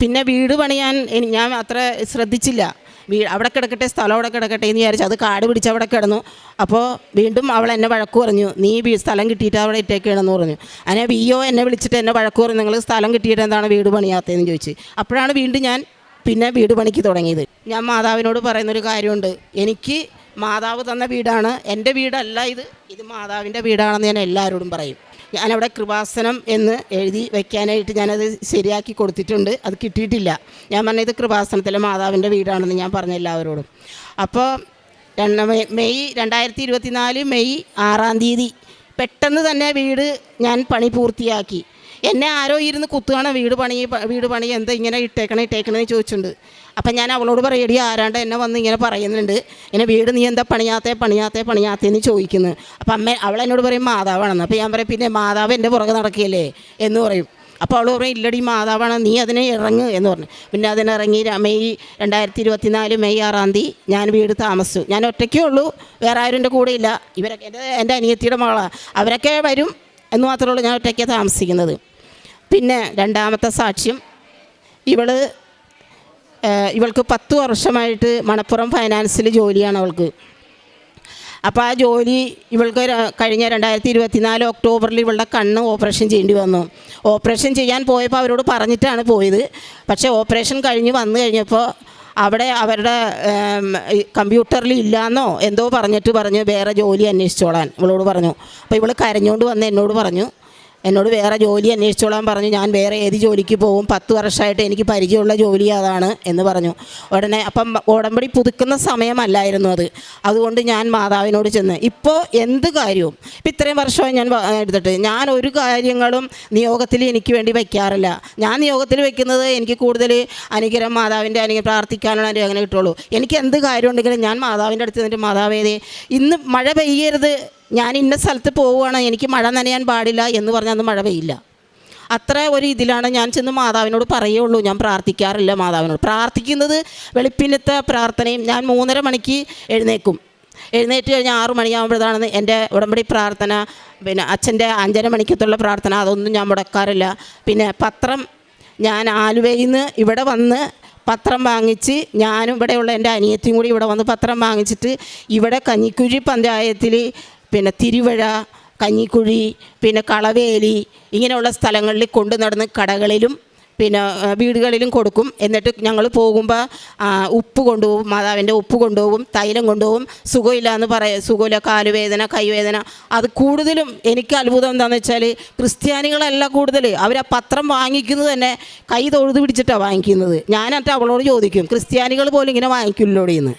പിന്നെ വീട് പണിയാൻ ഞാൻ അത്ര ശ്രദ്ധിച്ചില്ല. വീ അവിടെ കിടക്കട്ടെ സ്ഥലം അവിടെ കിടക്കട്ടെ എന്ന് വിചാരിച്ചു അത് കാട് പിടിച്ച് അവിടെ കിടന്നു. അപ്പോൾ വീണ്ടും അവൾ എന്നെ വഴക്ക് പറഞ്ഞു നീ സ്ഥലം കിട്ടിയിട്ട് അവിടെ ഇട്ടേക്കണമെന്ന് പറഞ്ഞു. അങ്ങനെ വി ഒ എന്നെ വിളിച്ചിട്ട് എന്നെ വഴക്ക് പറഞ്ഞു നിങ്ങൾ സ്ഥലം കിട്ടിയിട്ട് എന്താണ് വീട് പണിയാത്തതെന്ന് ചോദിച്ചു. അപ്പോഴാണ് വീണ്ടും ഞാൻ പിന്നെ വീട് പണിക്ക് തുടങ്ങിയത്. ഞാൻ മാതാവിനോട് പറയുന്നൊരു കാര്യമുണ്ട്. എനിക്ക് മാതാവ് തന്ന വീടാണ് എന്റെ വീടല്ല ഇത്. ഇത് മാതാവിന്റെ വീടാണെന്ന് ഞാൻ എല്ലാവരോടും പറയും. ഞാനവിടെ കൃപാസനം എന്ന് എഴുതി വയ്ക്കാനായിട്ട് ഞാനത് ശരിയാക്കി കൊടുത്തിട്ടുണ്ട്. അത് കിട്ടിയിട്ടില്ല. ഞാൻ പറഞ്ഞ ഇത് കൃപാസനത്തിലെ മാതാവിന്റെ വീടാണെന്ന് ഞാൻ പറഞ്ഞ എല്ലാവരോടും. അപ്പോൾ രണ്ട് മെയ് രണ്ടായിരത്തി ഇരുപത്തിനാല് മെയ് ആറാം തീയതി പെട്ടെന്ന് തന്നെ വീട് ഞാൻ പണി പൂർത്തിയാക്കി. എന്നെ ആരോ ഇരുന്ന് കുത്തുകയാണ് വീട് പണി വീട് പണി എന്താ ഇങ്ങനെ ഇട്ടേക്കണേ ഇട്ടേക്കണേ ചോദിച്ചിട്ടുണ്ട്. അപ്പം ഞാൻ അവളോട് പറയടി ആരാണ്ട് എന്നെ വന്ന് ഇങ്ങനെ പറയുന്നുണ്ട്. എന്നെ വീട് നീ എന്താ പണിയാത്തേ പണിയാത്തേ പണിയാത്തേന്ന് ചോദിക്കുന്നു. അപ്പം അമ്മ അവൾ എന്നോട് പറയും മാതാവാണെന്ന്. അപ്പോൾ ഞാൻ പറയും പിന്നെ മാതാവ് എന്റെ പുറകെ നടക്കുകയല്ലേ? എന്ന് പറയും. അപ്പോൾ അവൾ പറയും ഇല്ലടി മാതാവാണ്. നീ അതിനെ ഇറങ്ങ് എന്ന് പറഞ്ഞു. പിന്നെ അതിനിറങ്ങി മെയ് രണ്ടായിരത്തി ഇരുപത്തിനാല് മെയ് ആറാം തീയതി ഞാൻ വീട് താമസിച്ചു. ഞാൻ ഒറ്റയ്ക്കേ ഉള്ളൂ വേറെ ആരും എന്റെ കൂടെ ഇല്ല. ഇവരൊക്കെ എന്റെ എന്റെ അനിയത്തിയുടെ മകളാണ് അവരൊക്കെ വരും എന്ന് മാത്രമേ ഉള്ളൂ ഞാൻ ഒറ്റയ്ക്കാണ് താമസിക്കുന്നത്. പിന്നെ രണ്ടാമത്തെ സാക്ഷ്യം ഏഹ്, ഇവൾക്ക് പത്ത് വർഷമായിട്ട് മണപ്പുറം ഫൈനാൻസിൽ ജോലിയാണ് അവൾക്ക്. അപ്പോൾ ആ ജോലി ഇവൾക്ക് കഴിഞ്ഞ രണ്ടായിരത്തി ഇരുപത്തിനാല് ഒക്ടോബറിൽ ഇവളുടെ കണ്ണ് ഓപ്പറേഷൻ ചെയ്യേണ്ടി വന്നു. ഓപ്പറേഷൻ ചെയ്യാൻ പോയപ്പോൾ അവരോട് പറഞ്ഞിട്ടാണ് പോയത്. പക്ഷേ ഓപ്പറേഷൻ കഴിഞ്ഞ് വന്നു കഴിഞ്ഞപ്പോൾ അവിടെ അവരുടെ കമ്പ്യൂട്ടറിൽ ഇല്ലാന്നോ എന്തോ പറഞ്ഞിട്ട് പറഞ്ഞ് വേറെ ജോലി അന്വേഷിച്ചോളാൻ ഇവളോട് പറഞ്ഞു. അപ്പോൾ ഇവൾ കരഞ്ഞുകൊണ്ട് വന്ന് എന്നോട് പറഞ്ഞു. എന്നോട് വേറെ ജോലി അന്വേഷിച്ചോളാൻ പറഞ്ഞു. ഞാൻ വേറെ ഏത് ജോലിക്ക് പോകും. പത്ത് വർഷമായിട്ട് എനിക്ക് പരിചയമുള്ള ജോലി അതാണ് എന്ന് പറഞ്ഞു. ഉടനെ അപ്പം ഉടമ്പടി പുതുക്കുന്ന സമയമല്ലായിരുന്നു അത്. അതുകൊണ്ട് ഞാൻ മാതാവിനോട് ചെന്ന് ഇപ്പോൾ എന്ത് കാര്യവും? ഇപ്പം ഇത്രയും വർഷമായി ഞാൻ എടുത്തിട്ട് ഞാൻ ഒരു കാര്യങ്ങളും നിയോഗത്തിൽ എനിക്ക് വേണ്ടി വയ്ക്കാറില്ല. ഞാൻ നിയോഗത്തിൽ വെക്കുന്നത് എനിക്ക് കൂടുതൽ അനുഗ്രഹം മാതാവിന്റെ അനുഗ്രഹം പ്രാർത്ഥിക്കാനുള്ള അനുഗ്രഹം കിട്ടുള്ളൂ. എനിക്ക് എന്ത് കാര്യമുണ്ടെങ്കിലും ഞാൻ മാതാവിന്റെ അടുത്ത് നിന്നിട്ട് മാതാവേദേ ഇന്ന് മഴ പെയ്യരുത് ഞാൻ ഇന്ന സ്ഥലത്ത് പോവുകയാണ് എനിക്ക് മഴ നനയാൻ പാടില്ല എന്ന് പറഞ്ഞാൽ അന്ന് മഴ പെയ്യില്ല. അത്ര ഒരു ഇതിലാണ് ഞാൻ ചെന്ന് മാതാവിനോട് പറയുള്ളൂ ഞാൻ പ്രാർത്ഥിക്കാറില്ല മാതാവിനോട്. പ്രാർത്ഥിക്കുന്നത് വെളുപ്പിനത്തെ പ്രാർത്ഥനയും ഞാൻ മൂന്നര മണിക്ക് എഴുന്നേക്കും. എഴുന്നേറ്റ് കഴിഞ്ഞാൽ ആറു മണിയാകുമ്പോഴാണ് എന്റെ ഉടമ്പടി പ്രാർത്ഥന പിന്നെ അച്ഛന്റെ അഞ്ചര മണിക്കത്തുള്ള പ്രാർത്ഥന അതൊന്നും ഞാൻ മുടക്കാറില്ല. പിന്നെ പത്രം ഞാൻ ആലുവയിൽ നിന്ന് ഇവിടെ വന്ന് പത്രം വാങ്ങിച്ച് ഞാനും ഇവിടെയുള്ള എന്റെ അനിയത്തിയും കൂടി ഇവിടെ വന്ന് പത്രം വാങ്ങിച്ചിട്ട് ഇവിടെ കഞ്ഞിക്കുഴി പഞ്ചായത്തിൽ പിന്നെ തിരുവഴ കഞ്ഞിക്കുഴി പിന്നെ കളവേലി ഇങ്ങനെയുള്ള സ്ഥലങ്ങളിൽ കൊണ്ടു നടന്ന് കടകളിലും പിന്നെ വീടുകളിലും കൊടുക്കും. എന്നിട്ട് ഞങ്ങൾ പോകുമ്പോൾ ഉപ്പ് കൊണ്ടുപോകും മാതാവിന്റെ ഉപ്പ് കൊണ്ടുപോകും തൈലം കൊണ്ടുപോകും. സുഖമില്ല എന്ന് പറയ സുഖമില്ല കാലുവേദന കൈവേദന. അത് കൂടുതലും എനിക്ക് അത്ഭുതം എന്താണെന്ന് വെച്ചാൽ ക്രിസ്ത്യാനികളല്ല കൂടുതൽ അവർ ആ പത്രം വാങ്ങിക്കുന്നത് തന്നെ കൈ തൊഴുത് പിടിച്ചിട്ടാണ് വാങ്ങിക്കുന്നത്. ഞാനഎന്നിട്ട് അവളോട് ചോദിക്കും ക്രിസ്ത്യാനികൾ പോലും ഇങ്ങനെ വാങ്ങിക്കില്ലോടി എന്ന്?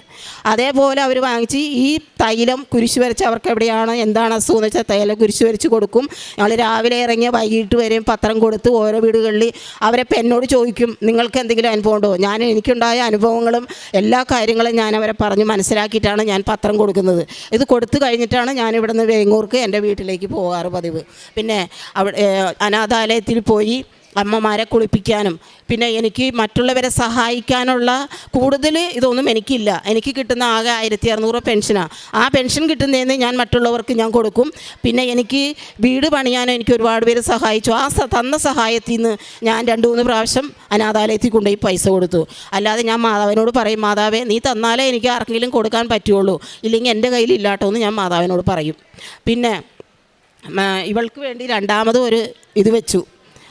അതേപോലെ അവർ വാങ്ങിച്ച് ഈ തൈലം കുരിശ് വരച്ച് അവർക്ക് എവിടെയാണ് എന്താണ് അസുഖം എന്ന് വെച്ചാൽ തൈലം കുരിശ് വരച്ച് കൊടുക്കും. ഞങ്ങൾ രാവിലെ ഇറങ്ങിയ വൈകിട്ട് വരെയും പത്രം കൊടുത്ത് ഓരോ വീടുകളിൽ അവരെ എന്നോട് ചോദിക്കും നിങ്ങൾക്ക് എന്തെങ്കിലും അനുഭവം ഉണ്ടോ? ഞാൻ എനിക്കുണ്ടായ അനുഭവങ്ങളും എല്ലാ കാര്യങ്ങളും ഞാൻ അവരെ പറഞ്ഞ് മനസ്സിലാക്കിയിട്ടാണ് ഞാൻ പത്രം കൊടുക്കുന്നത്. ഇത് കൊടുത്തു കഴിഞ്ഞിട്ടാണ് ഞാൻ ഇവിടുന്ന് വേങ്ങൂർക്ക് എന്റെ വീട്ടിലേക്ക് പോകാറ് പതിവ്. പിന്നെ അവിടെ അനാഥാലയത്തിൽ പോയി അമ്മമാരെ കുളിപ്പിക്കാനും പിന്നെ എനിക്ക് മറ്റുള്ളവരെ സഹായിക്കാനുള്ള കൂടുതൽ ഇതൊന്നും എനിക്കില്ല. എനിക്ക് കിട്ടുന്ന ആകെ ആയിരത്തി അറുന്നൂറ് പെൻഷനാണ് ആ പെൻഷൻ കിട്ടുന്നതിന് ഞാൻ മറ്റുള്ളവർക്ക് ഞാൻ കൊടുക്കും. പിന്നെ എനിക്ക് വീട് പണിയാനും എനിക്ക് ഒരുപാട് പേര് സഹായിച്ചു. ആ തന്ന സഹായത്തിൽ നിന്ന് ഞാൻ രണ്ട് മൂന്ന് പ്രാവശ്യം അനാഥാലയത്തിൽ കൊണ്ടുപോയി പൈസ കൊടുത്തു. അല്ലാതെ ഞാൻ മാതാവിനോട് പറയും മാതാവേ നീ തന്നാലേ എനിക്ക് ആർക്കെങ്കിലും കൊടുക്കാൻ പറ്റുള്ളൂ. ഇല്ലെങ്കിൽ എന്റെ കയ്യിൽ ഇല്ലാട്ടോ എന്ന് ഞാൻ മാതാവിനോട് പറയും. പിന്നെ ഇവൾക്ക് വേണ്ടി രണ്ടാമതും ഒരു ഇത് വെച്ചു.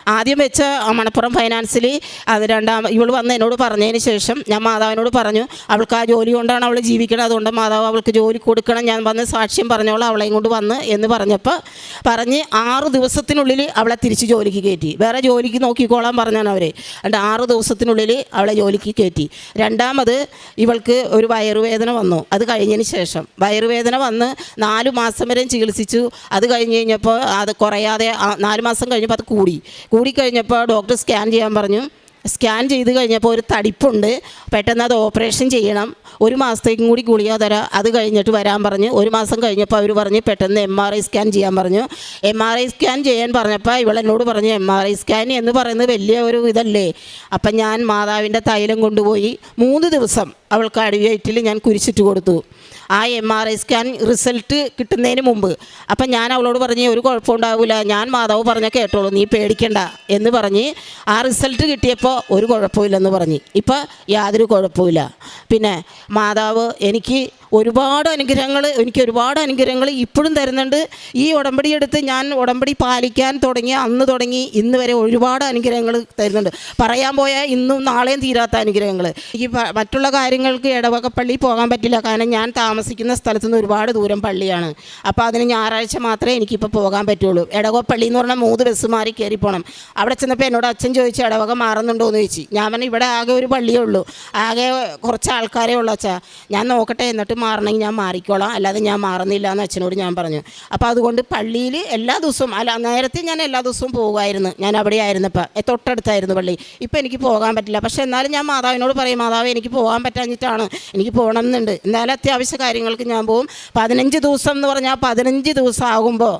ആദ്യം വെച്ച മണപ്പുറം ഫൈനാൻസിൽ അത് രണ്ടാം ഇവൾ വന്ന് എന്നോട് പറഞ്ഞതിന് ശേഷം ഞാൻ മാതാവിനോട് പറഞ്ഞു അവൾക്ക് ആ ജോലി കൊണ്ടാണ് അവൾ ജീവിക്കുന്നത് അതുകൊണ്ട് മാതാവ് അവൾക്ക് ജോലി കൊടുക്കണം ഞാൻ വന്ന് സാക്ഷ്യം പറഞ്ഞോളാം അവളെയും കൊണ്ട് വന്ന് എന്ന് പറഞ്ഞപ്പോൾ പറഞ്ഞ് ആറ് ദിവസത്തിനുള്ളിൽ അവളെ തിരിച്ച് ജോലിക്ക് കയറ്റി. വേറെ ജോലിക്ക് നോക്കിക്കോളാൻ പറഞ്ഞാണ് അവർ അതുകൊണ്ട് ആറ് ദിവസത്തിനുള്ളിൽ അവളെ ജോലിക്ക് കയറ്റി. രണ്ടാമത് ഇവൾക്ക് ഒരു വയറുവേദന വന്നു. അത് കഴിഞ്ഞതിന് ശേഷം. വയറുവേദന വന്ന് നാല് മാസം വരെ ചികിത്സിച്ചു. അത് കഴിഞ്ഞ് കഴിഞ്ഞപ്പോൾ അത് കുറയാതെ നാല് മാസം കഴിഞ്ഞപ്പോൾ അത് കൂടി. കൂടിക്കഴിഞ്ഞപ്പോൾ ഡോക്ടർ സ്കാൻ ചെയ്യാൻ പറഞ്ഞു. സ്കാൻ ചെയ്ത് കഴിഞ്ഞപ്പോൾ ഒരു തടിപ്പുണ്ട്. പെട്ടെന്ന് അത് ഓപ്പറേഷൻ ചെയ്യണം. ഒരു മാസത്തേക്കും കൂടി ഗുളിക തരാം. അത് കഴിഞ്ഞിട്ട് വരാൻ പറഞ്ഞ്. ഒരു മാസം കഴിഞ്ഞപ്പോൾ അവർ പറഞ്ഞ് പെട്ടെന്ന് എം ആർ ഐ സ്കാൻ ചെയ്യാൻ പറഞ്ഞു. എം ആർ ഐ സ്കാൻ ചെയ്യാൻ പറഞ്ഞപ്പോൾ ഇവളെന്നോട് പറഞ്ഞു എം ആർ ഐ സ്കാൻ എന്ന് പറയുന്നത് വലിയ ഒരു ഇതല്ലേ? അപ്പം ഞാൻ മാതാവിന്റെ തൈലം കൊണ്ടുപോയി. മൂന്ന് ദിവസം അവൾക്ക് അടിവയറ്റിൽ ഞാൻ കുരിച്ചിട്ട് കൊടുത്തു. ആ M R I scan result കിട്ടുന്നതിന് മുമ്പ്. അപ്പം ഞാൻ അവളോട് പറഞ്ഞ് ഒരു കുഴപ്പമുണ്ടാവില്ല ഞാൻ മാതാവ് പറഞ്ഞ കേട്ടോളൂ. നീ പേടിക്കണ്ട. എന്ന് പറഞ്ഞ് ആ റിസൾട്ട് കിട്ടിയപ്പോൾ ഒരു കുഴപ്പമില്ലെന്ന് പറഞ്ഞ്. ഇപ്പം യാതൊരു കുഴപ്പമില്ല പിന്നെ മാതാവ് എനിക്ക് ഒരുപാട് അനുഗ്രഹങ്ങൾ എനിക്ക് ഒരുപാട് അനുഗ്രഹങ്ങൾ ഇപ്പോഴും തരുന്നുണ്ട്. ഈ ഉടമ്പടി എടുത്ത് ഞാൻ ഉടമ്പടി പാലിക്കാൻ തുടങ്ങി അന്ന് തുടങ്ങി ഇന്ന് വരെ ഒരുപാട് അനുഗ്രഹങ്ങൾ തരുന്നുണ്ട്. പറയാൻ പോയാൽ ഇന്നും നാളെയും തീരാത്ത അനുഗ്രഹങ്ങൾ ഈ മറ്റുള്ള കാര്യങ്ങൾക്ക് ഇടവകപ്പള്ളി പോകാൻ പറ്റില്ല. കാരണം ഞാൻ താമസിക്കുന്ന സ്ഥലത്തു നിന്ന് ഒരുപാട് ദൂരം പള്ളിയാണ്. അപ്പോൾ അതിന് ഞായറാഴ്ച മാത്രമേ എനിക്കിപ്പോൾ പോകാൻ പറ്റുള്ളൂ. ഇടവകപ്പള്ളി എന്ന് പറഞ്ഞാൽ മൂന്ന് ബസ് മാറി കയറി പോകണം അവിടെ ചെന്നപ്പോൾ എന്നോട് അച്ഛൻ ചോദിച്ചു ഇടവക മാറുന്നുണ്ടോ? എന്ന് ചോദിച്ചു. ഞാൻ പറഞ്ഞു ഇവിടെ ആകെ ഒരു പള്ളിയേ ഉള്ളൂ. ആകെ കുറച്ച് ആൾക്കാരേ ഉള്ളൂ അച്ഛാ. ഞാൻ നോക്കട്ടെ എന്നിട്ട് മാറണമെങ്കിൽ ഞാൻ മാറിക്കോളാം. അല്ലാതെ ഞാൻ മാറുന്നില്ല എന്ന് അച്ഛനോട് ഞാൻ പറഞ്ഞു. അപ്പോൾ അതുകൊണ്ട് പള്ളിയിൽ എല്ലാ ദിവസവും അല്ല നേരത്തെ ഞാൻ എല്ലാ ദിവസവും പോകുമായിരുന്നു. ഞാൻ അവിടെ ആയിരുന്നപ്പോൾ തൊട്ടടുത്തായിരുന്നു പള്ളി. ഇപ്പം എനിക്ക് പോകാൻ പറ്റില്ല. പക്ഷേ എന്നാലും ഞാൻ മാതാവിനോട് പറയും മാതാവ് എനിക്ക് പോകാൻ പറ്റാഞ്ഞിട്ടാണ്. എനിക്ക് പോകണം എന്നുണ്ട്. എന്നാലും അത്യാവശ്യ കാര്യങ്ങൾക്ക് ഞാൻ പോകും പതിനഞ്ച് ദിവസം എന്ന് പറഞ്ഞാൽ പതിനഞ്ച് ദിവസം ആകുമ്പോൾ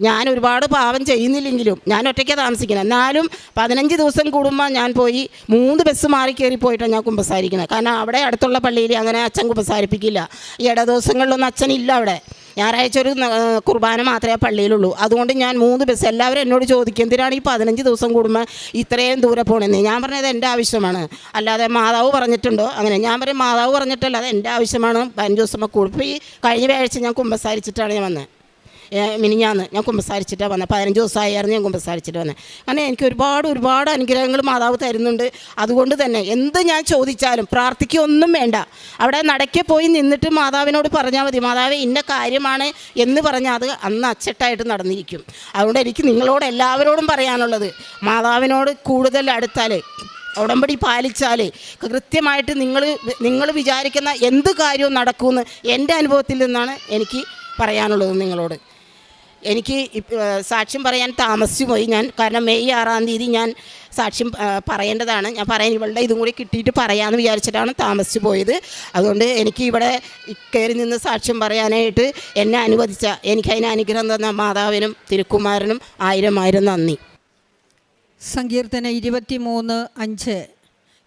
ഞാൻ ഒരുപാട് പാവം ചെയ്യുന്നില്ലെങ്കിലും ഞാൻ ഒറ്റയ്ക്കാണ് താമസിക്കുന്നത്. എന്നാലും പതിനഞ്ച് ദിവസം കൂടുമ്പോൾ ഞാൻ പോയി മൂന്ന് ബസ് മാറി കയറി പോയിട്ടാണ് ഞാൻ കുമ്പസാരിക്കുന്നത്. കാരണം അവിടെ അടുത്തുള്ള പള്ളിയിൽ അങ്ങനെ അച്ഛൻ കുമ്പസാരിപ്പിക്കില്ല. ഈ ഇട ദിവസങ്ങളിലൊന്നും അച്ഛനില്ല അവിടെ. ഞായറാഴ്ച ഒരു കുർബാന മാത്രമേ പള്ളിയിലുള്ളൂ. അതുകൊണ്ട് ഞാൻ മൂന്ന് ബസ് എല്ലാവരും എന്നോട് ചോദിക്കും എന്തിനാണ് ഈ പതിനഞ്ച് ദിവസം കൂടുമ്പോൾ ഇത്രയും ദൂരെ പോകണമെന്ന് ഞാൻ പറഞ്ഞത് എന്റെ ആവശ്യമാണ്. അല്ലാതെ മാതാവ് പറഞ്ഞിട്ടുണ്ടോ? അങ്ങനെ ഞാൻ പറയും മാതാവ് പറഞ്ഞിട്ടല്ല അത് എന്റെ ആവശ്യമാണ്. പതിനഞ്ച് ദിവസം കൂടും ഈ കഴിഞ്ഞ വ്യാഴ്ച ഞാൻ കുമ്പസാരിച്ചിട്ടാണ് ഞാൻ വന്നത് മിനിഞ്ഞാന്ന് ഞാൻ കുമ്പസാരിച്ചിട്ടാണ് വന്നത് പതിനഞ്ച് ദിവസമായിരുന്നു ഞാൻ കുമ്പസാരിച്ചിട്ട് വന്നത് അങ്ങനെ എനിക്ക് ഒരുപാട് ഒരുപാട് അനുഗ്രഹങ്ങൾ മാതാവ് തരുന്നുണ്ട്. അതുകൊണ്ട് തന്നെ എന്ത് ഞാൻ ചോദിച്ചാലും പ്രാർത്ഥിക്കൊന്നും വേണ്ട. അവിടെ നടക്കെ പോയി നിന്നിട്ട് മാതാവിനോട് പറഞ്ഞാൽ മതി. മാതാവ് ഇന്ന കാര്യമാണ് എന്ന് പറഞ്ഞാൽ അത് അന്ന് അച്ചട്ടായിട്ട് നടന്നിരിക്കും. അതുകൊണ്ട് എനിക്ക് നിങ്ങളോട് എല്ലാവരോടും പറയാനുള്ളത് മാതാവിനോട് കൂടുതൽ അടുത്താൽ ഉടമ്പടി പാലിച്ചാൽ കൃത്യമായിട്ട് നിങ്ങൾ നിങ്ങൾ വിചാരിക്കുന്ന എന്ത് കാര്യവും നടക്കുമെന്ന് എന്റെ അനുഭവത്തിൽ നിന്നാണ് എനിക്ക് പറയാനുള്ളത് നിങ്ങളോട്. എനിക്ക് സാക്ഷ്യം പറയാൻ താമസിച്ചു പോയി ഞാൻ. കാരണം മെയ് ആറാം തീയതി ഞാൻ സാക്ഷ്യം പറയേണ്ടതാണ്. ഞാൻ പറയാൻ ഇവളുടെ ഇതും കൂടി കിട്ടിയിട്ട് പറയാമെന്ന് വിചാരിച്ചിട്ടാണ് താമസിച്ചു പോയത് അതുകൊണ്ട് എനിക്ക് ഇവിടെ കയറി നിന്ന് സാക്ഷ്യം പറയാനായിട്ട് എന്നെ അനുവദിച്ച എനിക്ക് അതിന് അനുഗ്രഹം തന്ന മാതാവിനും തിരുക്കുമാരനും ആയിരം ആയിരം നന്ദി. സങ്കീർത്തന ഇരുപത്തി മൂന്ന് അഞ്ച്.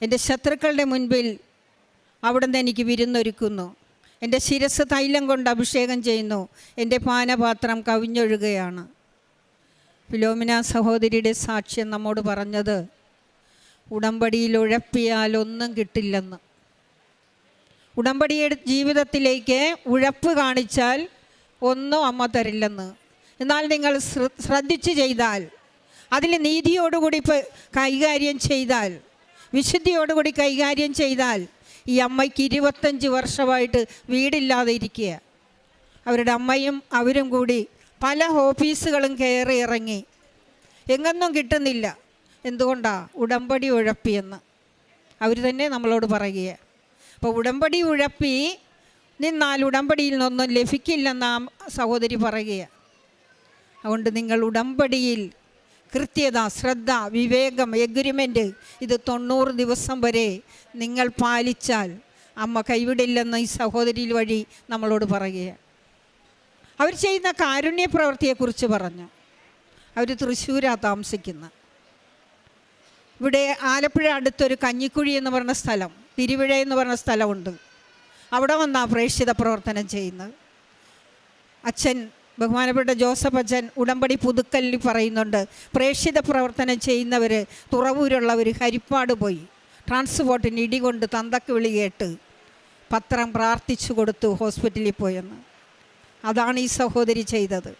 എന്റെ ശത്രുക്കളുടെ മുൻപിൽ അവിടുന്ന് എനിക്ക് വിരുന്നൊരുക്കുന്നു. എന്റെ ശിരസ് തൈലം കൊണ്ട് അഭിഷേകം ചെയ്യുന്നു. എന്റെ പാനപാത്രം കവിഞ്ഞൊഴുകയാണ്. ഫിലോമിന സഹോദരിയുടെ സാക്ഷ്യം നമ്മോട് പറഞ്ഞത് ഉടമ്പടിയിൽ ഉഴപ്പിയാൽ ഒന്നും കിട്ടില്ലെന്ന്. ഉടമ്പടിയുടെ ജീവിതത്തിലേക്ക് ഉഴപ്പ് കാണിച്ചാൽ ഒന്നും അമ്മ തരില്ലെന്ന്. എന്നാൽ നിങ്ങൾ ശ്ര- ശ്രദ്ധിച്ച് ചെയ്താൽ അതിൽ നീതിയോടുകൂടി കൈകാര്യം ചെയ്താൽ വിശുദ്ധിയോടുകൂടി കൈകാര്യം ചെയ്താൽ ഈ അമ്മയ്ക്ക് ഇരുപത്തഞ്ച് വർഷമായിട്ട് വീടില്ലാതെ ഇരിക്കുക. അവരുടെ അമ്മയും അവരും കൂടി പല ഓഫീസുകളും കയറി ഇറങ്ങി. എങ്ങൊന്നും കിട്ടുന്നില്ല. എന്തുകൊണ്ടാ? ഉടമ്പടി ഉഴപ്പിയെന്ന് അവർ തന്നെ നമ്മളോട് പറയുക അപ്പോൾ ഉടമ്പടി ഉഴപ്പി നിന്നാൽ ഉടമ്പടിയിൽ നിന്നൊന്നും ലഭിക്കില്ലെന്ന് ആ സഹോദരി പറയുക അതുകൊണ്ട് നിങ്ങൾ ഉടമ്പടിയിൽ കൃത്യത ശ്രദ്ധ വിവേകം എഗ്രിമെന്റ് ഇത് തൊണ്ണൂറ് ദിവസം വരെ നിങ്ങൾ പാലിച്ചാൽ അമ്മ കൈവിടില്ലെന്ന് ഈ സഹോദരി വഴി നമ്മളോട് പറയുകയാണ്. അവർ ചെയ്യുന്ന കാരുണ്യ പ്രവൃത്തിയെക്കുറിച്ച് പറഞ്ഞു. അവർ തൃശ്ശൂരാണ് താമസിക്കുന്നത് ഇവിടെ ആലപ്പുഴ അടുത്തൊരു കഞ്ഞിക്കുഴി എന്ന് പറഞ്ഞ സ്ഥലം തിരുവിഴ എന്ന് പറഞ്ഞ സ്ഥലമുണ്ട്. അവിടെ വന്നാണ് പ്രേക്ഷിത പ്രവർത്തനം ചെയ്യുന്നത്. അച്ഛൻ ബഹുമാനപ്പെട്ട ജോസഫ് അച്ഛൻ ഉടമ്പടി പുതുക്കലിൽ പറയുന്നുണ്ട് പ്രേക്ഷിത പ്രവർത്തനം ചെയ്യുന്നവർ തുറവൂരുള്ളവർ ഹരിപ്പാട് പോയി. ട്രാൻസ്പോർട്ടിന് ഇടികൊണ്ട് തന്തക്ക് വിളി കേട്ട് പത്രം പ്രാർത്ഥിച്ചു കൊടുത്തു ഹോസ്പിറ്റലിൽ പോയെന്ന്. അതാണ് ഈ സഹോദരി ചെയ്തത്.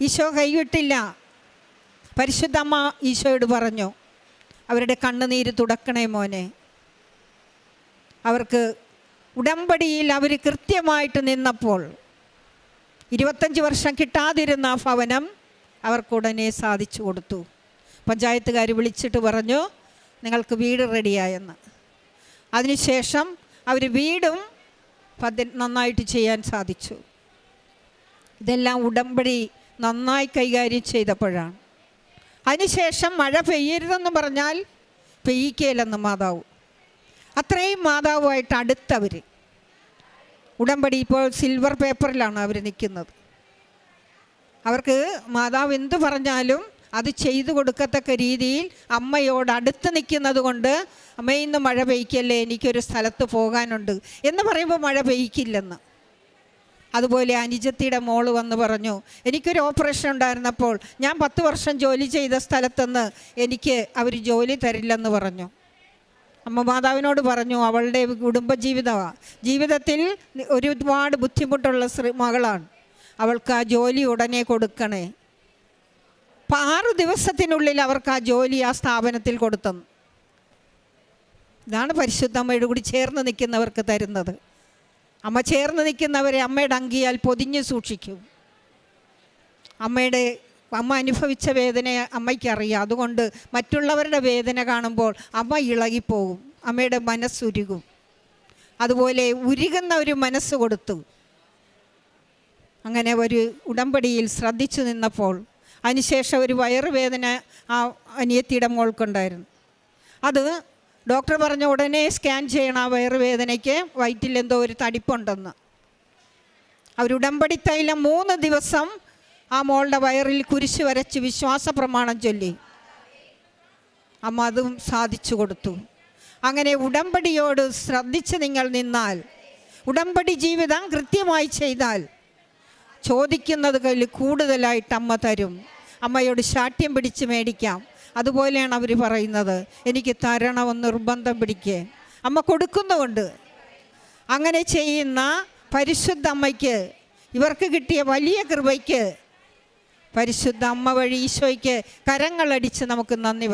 ഈശോ കൈവിട്ടില്ല. പരിശുദ്ധമ്മ ഈശോയോട് പറഞ്ഞു അവരുടെ കണ്ണുനീര് തുടക്കണേ മോനെ. അവർക്ക് ഉടമ്പടിയിൽ അവർ കൃത്യമായിട്ട് നിന്നപ്പോൾ ഇരുപത്തഞ്ച് വർഷം കിട്ടാതിരുന്ന ആ ഭവനം അവർക്കുടനെ സാധിച്ചു കൊടുത്തു. പഞ്ചായത്തുകാർ വിളിച്ചിട്ട് പറഞ്ഞു നിങ്ങൾക്ക് വീട് റെഡിയായെന്ന്. അതിനുശേഷം അവർ വീടും പതി നന്നായിട്ട് ചെയ്യാൻ സാധിച്ചു. ഇതെല്ലാം ഉടമ്പടി നന്നായി കൈകാര്യം ചെയ്തപ്പോഴാണ്. അതിനുശേഷം മഴ പെയ്യരുതെന്ന് പറഞ്ഞാൽ പെയ്യിക്കയില്ലെന്ന് മാതാവ്. അത്രയും മാതാവുമായിട്ട് അടുത്തവർ ഉടമ്പടി ഇപ്പോൾ സിൽവർ പേപ്പറിലാണ് അവർ നിൽക്കുന്നത് അവർക്ക് മാതാവ് എന്തു പറഞ്ഞാലും അത് ചെയ്തു കൊടുക്കത്തക്ക രീതിയിൽ അമ്മയോട് അടുത്ത് നിൽക്കുന്നത് കൊണ്ട് അമ്മയിൽ നിന്ന് മഴ പെയ്ക്കല്ലേ എനിക്കൊരു സ്ഥലത്ത് പോകാനുണ്ട് എന്ന് പറയുമ്പോൾ മഴ പെയ്ക്കില്ലെന്ന്. അതുപോലെ അനുജത്തിയുടെ മോൾ വന്ന് പറഞ്ഞു എനിക്കൊരു ഓപ്പറേഷൻ ഉണ്ടായിരുന്നപ്പോൾ ഞാൻ പത്ത് വർഷം ജോലി ചെയ്ത സ്ഥലത്തുനിന്ന് എനിക്ക് അവർ ജോലി തരില്ലെന്ന് പറഞ്ഞു. അമ്മ മാതാവിനോട് പറഞ്ഞു അവളുടെ കുടുംബജീവിതമാണ് ജീവിതത്തിൽ ഒരുപാട് ബുദ്ധിമുട്ടുള്ള ശ്രീ മകളാണ്. അവൾക്ക് ആ ജോലി ഉടനെ കൊടുക്കണേ. അപ്പം ആറ് ദിവസത്തിനുള്ളിൽ അവർക്ക് ആ ജോലി ആ സ്ഥാപനത്തിൽ കൊടുത്തെന്ന്. ഇതാണ് പരിശുദ്ധമ്മയോട് കൂടി ചേർന്ന് നിൽക്കുന്നവർക്ക് തരുന്നത്. അമ്മ ചേർന്ന് നിൽക്കുന്നവരെ അമ്മയുടെ അങ്കിയാൽ പൊതിഞ്ഞ് സൂക്ഷിക്കും. അമ്മയുടെ അമ്മ അനുഭവിച്ച വേദനയെ അമ്മയ്ക്കറിയാം. അതുകൊണ്ട് മറ്റുള്ളവരുടെ വേദന കാണുമ്പോൾ അമ്മ ഇളകിപ്പോകും. അമ്മയുടെ മനസ്സുരുകും. അതുപോലെ ഉരുകുന്ന ഒരു മനസ്സ് കൊടുത്തു. അങ്ങനെ ഒരു ഉടമ്പടിയിൽ ശ്രദ്ധിച്ചു നിന്നപ്പോൾ അതിനുശേഷം ഒരു വയറുവേദന ആ അനിയത്തിയുടെ മോൾക്കുണ്ടായിരുന്നു. അത് ഡോക്ടർ പറഞ്ഞ ഉടനെ സ്കാൻ ചെയ്യണം ആ വയറുവേദനയ്ക്ക്. വയറ്റിൽ എന്തോ ഒരു തടിപ്പുണ്ടെന്ന്. അവർ ഉടമ്പടി തൈലം മൂന്ന് ദിവസം ആ മോളുടെ വയറിൽ കുരിശ് വരച്ച് വിശ്വാസ പ്രമാണം ചൊല്ലി. അമ്മ അതും സാധിച്ചു കൊടുത്തു. അങ്ങനെ ഉടമ്പടിയോട് ശ്രദ്ധിച്ച് നിങ്ങൾ നിന്നാൽ ഉടമ്പടി ജീവിതം കൃത്യമായി ചെയ്താൽ ചോദിക്കുന്നത് കയ്യിൽ കൂടുതലായിട്ട് അമ്മ തരും. അമ്മയോട് ശാഠ്യം പിടിച്ച് മേടിക്കാം. അതുപോലെയാണ് അവർ പറയുന്നത്. എനിക്ക് തരണമെന്ന് നിർബന്ധം പിടിക്കേ. അമ്മ കൊടുക്കുന്നുമുണ്ട് അങ്ങനെ ചെയ്യുന്ന പരിശുദ്ധ അമ്മയ്ക്ക് ഇവർക്ക് കിട്ടിയ വലിയ കൃപയ്ക്ക് പരിശുദ്ധ അമ്മ വഴി ഈശോയ്ക്ക് കരങ്ങളടിച്ച് നമുക്ക് നന്ദി